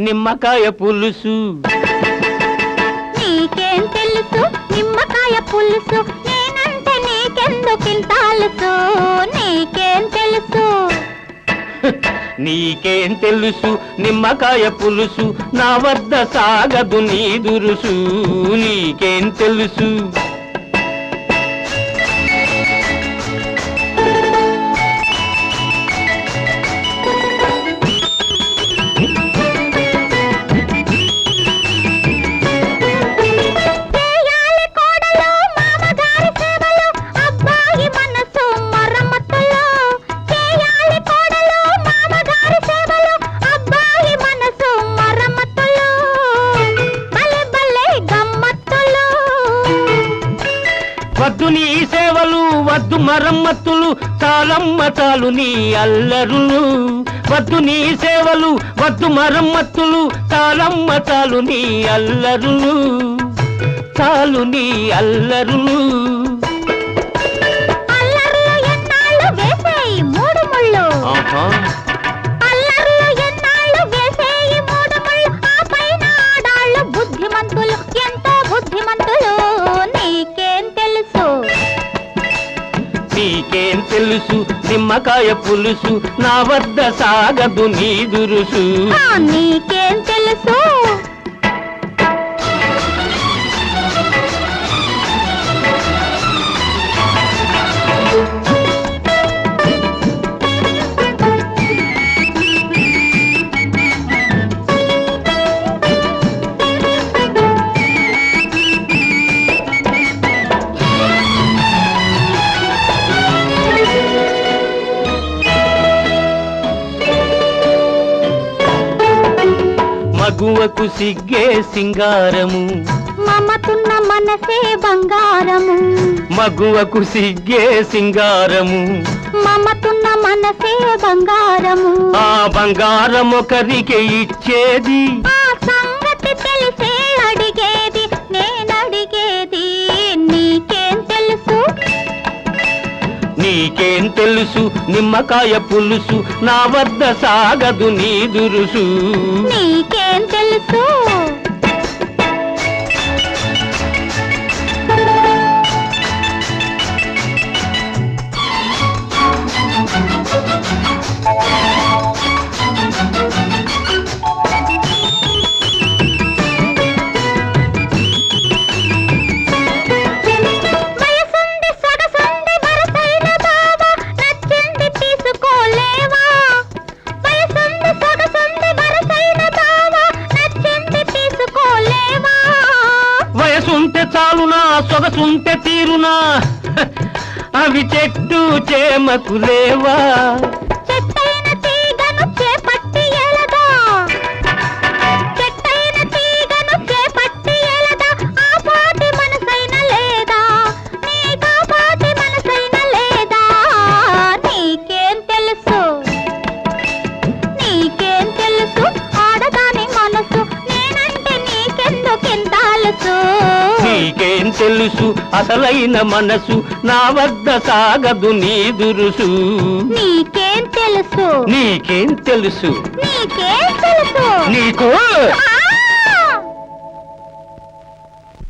నిమ్మకాయ పులుసు. నీకేం తెలుసు? నిమ్మకాయ పులుసు. నేనంటే నీకెందుకింత అలుసు? నీకేం తెలుసు? నీకేం తెలుసు? నిమ్మకాయ పులుసు నా వద్ద సాగదు నీ దురుసు. నీకేం తెలుసు? వద్దు నీ సేవలు వద్దు మరమ్మత్తులు చాలమ్మ చాలు నీ అల్లరులు. వద్దు నీ సేవలు వద్దు మరమ్మత్తులు చాలమ్మ చాలు నీ అల్లరులు. చాలు నీ అల్లరులు. తెలుసు నిమ్మకాయ పులుసు నా వద్ద సాగదు నీ దురుసు. నీకేం తెలుసు? మగువకు సిగ్గే సింగారము. మమతున్న మనసే బంగారము. మగువకు సిగ్గే సింగారము. మమతున్న మనసే బంగారము. ఆ బంగారం ఒకరికి ఇచ్చేది నీకేం తెలుసు? నిమ్మకాయ పులుసు నా వద్ద సాగదు నీ దురుసు. నీకేం తెలుసు? చాలునా తీరునా? అవి చెట్టు చేమకు లేవా? తెలుసు అసలైన మనసు నా వద్ద సాగదు నీ దురుసు. నీకేం తెలుసు? నీకేం తెలుసు? నీకేం తెలుసు? నీకు?